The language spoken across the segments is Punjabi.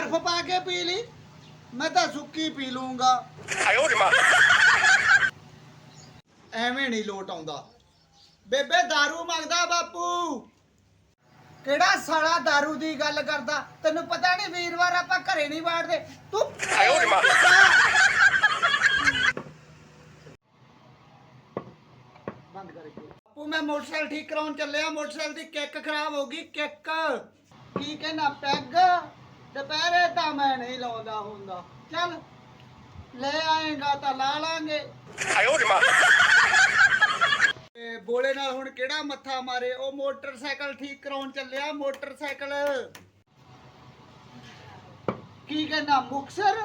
ਬਰਫ਼ ਪਾ ਕੇ ਪੀ ਲਈ ਮੈਂ ਤਾਂ ਸੁੱਕੀ ਪੀ ਲੂੰਗਾ ਆਇਓ ਜਮਾ। ਐਵੇਂ ਨਹੀਂ ਲੋਟ ਆਉਂਦਾ। ਬੇਬੇ दारू ਮੰਗਦਾ ਬਾਪੂ। ਕਿਹੜਾ ਸਾਲਾ दारू ਦੀ ਗੱਲ ਕਰਦਾ? ਤੈਨੂੰ ਪਤਾ ਨਹੀਂ ਵੀਰਵਾਰ ਆਪਾਂ ਘਰੇ ਨਹੀਂ ਵਾੜਦੇ। ਤੂੰ ਆਇਓ ਜਮਾ। ਬੰਦ ਕਰ ਬਾਪੂ ਮੈਂ ਮੋਟਰਸਾਈਕਲ ਠੀਕ ਕਰਾਉਣ ਚੱਲਿਆ। ਮੋਟਰਸਾਈਕਲ ਦੀ ਕਿੱਕ ਖਰਾਬ ਹੋ ਗਈ। ਕਿੱਕ। ਕੀ ਕਹਿੰਦਾ? ਪੈਗ। ਦੁਪਹਿਰੇ ਤਾਂ ਮੈਂ ਨਹੀਂ ਲਾਉਂਦਾ ਹੁੰਦਾ। ਚੱਲ ਲੈ ਆਏਗਾ ਤਾਂ ਲਾ ਲਾਂਗੇ। ਆਇਓ ਜੀ ਮਾਂ ਬੋਲੇ ਨਾਲ ਹੁਣ ਕਿਹੜਾ ਮੱਥਾ ਮਾਰੇ? ਉਹ ਮੋਟਰਸਾਈਕਲ ਠੀਕ ਕਰਾਉਣ ਚੱਲਿਆ ਮੋਟਰਸਾਈਕਲ। ਕੀ ਕਹਿੰਦਾ ਮੁਕਸਰ?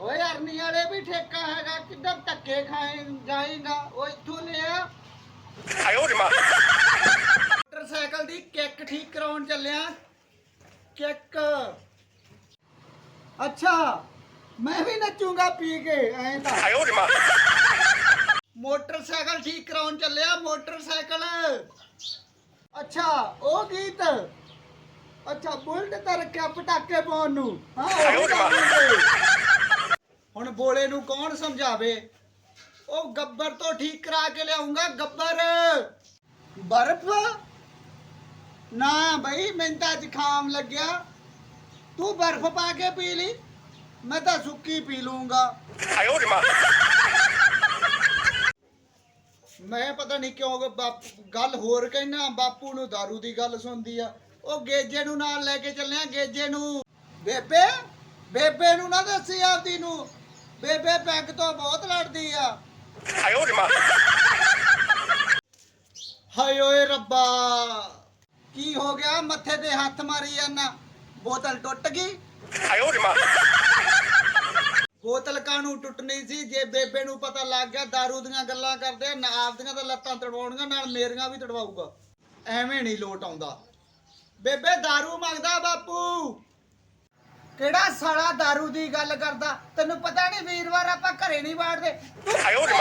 ਓਏ ਅਰਨੀ ਵਾਲੇ ਵੀ ਠੇਕਾ ਹੈਗਾ ਕਿੱਧਰ ਧੱਕੇ ਖਾਏ ਜਾਏਗਾ? ਉਹ ਇੱਥੋਂ ਲਿਆ। ਆਇਓ ਜੀ ਮਾਂ ਮੋਟਰਸਾਈਕਲ ਦੀ ਕਿੱਕ ਠੀਕ ਕਰਾਉਣ ਚੱਲਿਆ। ਚੈੱਕ। ਅੱਛਾ ਮੈਂ ਵੀ ਨੱਚੂਗਾ ਪੀ ਕੇ ਐਂ ਤਾਂ। ਮੋਟਰਸਾਈਕਲ ਠੀਕ ਕਰਾਉਣ ਚੱਲਿਆ ਮੋਟਰਸਾਈਕਲ। ਅੱਛਾ ਉਹ ਗੀਤ। ਅੱਛਾ ਬੁਲਟ ਤਾਂ ਰੱਖਿਆ ਪਟਾਕੇ ਪਾਉਣ ਨੂੰ। ਹਾਂ ਹੁਣ ਬੋਲੇ ਨੂੰ ਕੌਣ ਸਮਝਾਵੇ? ਉਹ ਗੱਬਰ ਤੋਂ ਠੀਕ ਕਰਾ ਕੇ ਲਿਆਉਂਗਾ ਗੱਬਰ। ਬਰਫ? ਨਾ ਬਈ ਮੈਨੂੰ ਤਾਂ ਜ਼ੁਕਾਮ ਲੱਗਿਆ। ਤੂੰ ਬਰਫ਼ ਪਾ ਕੇ ਪੀ ਲਈ ਮੈਂ ਤਾਂ ਸੁੱਕੀ ਪੀ ਲੂੰਗਾ ਮੈਂ। ਪਤਾ ਨਹੀਂ ਕਿਉਂ ਗੱਲ ਹੋਰ ਕਹਿਣਾ ਬਾਪੂ ਨੂੰ दारू ਦੀ ਗੱਲ ਸੁਣਦੀ ਆ। ਉਹ ਗੇਜੇ ਨੂੰ ਨਾਲ ਲੈ ਕੇ ਚੱਲਿਆ ਗੇਜੇ ਨੂੰ। ਬੇਬੇ ਬੇਬੇ ਨੂੰ ਨਾ ਦੱਸੀ ਆਪਦੀ ਨੂੰ। ਬੇਬੇ ਪੈਗ ਤੋਂ ਬਹੁਤ ਲੜਦੀ ਆ। ਹਾਏ ਓਏ ਰੱਬਾ। ਕੀ ਹੋ ਗਿਆ? ਮੱਥੇ ਤੇ ਹੱਥ ਮਾਰੀ ਜਾਂਦਾ। ਬੋਤਲ ਟੁੱਟ ਗਈ। ਆਇਓ ਰੇ ਬੋਤਲ ਕਾਹਨੂੰ ਟੁੱਟਣੀ ਸੀ? ਜੇ ਬੇਬੇ ਨੂੰ ਪਤਾ ਲੱਗ ਗਿਆ दारू ਦੀਆਂ ਗੱਲਾਂ ਕਰਦੇ ਨਾ ਆਪਦੀਆਂ ਤਾਂ ਲੱਤਾਂ ਤੜਵਾਉਣੀਆਂ ਨਾਲ ਮੇਰੀਆਂ ਵੀ ਤੜਵਾਊਗਾ। ਐਵੇਂ ਨਹੀਂ ਲੋਟ ਆਉਂਦਾ। ਬੇਬੇ दारू ਮੰਗਦਾ ਬਾਪੂ। ਕਿਹੜਾ ਸਾਲਾ दारू ਦੀ ਗੱਲ ਕਰਦਾ? ਤੈਨੂੰ ਪਤਾ ਨਹੀਂ ਵੀਰਵਾਰ ਆਪਾਂ ਘਰੇ ਨਹੀਂ ਵਾੜਦੇ। ਆਇਓ ਰੇ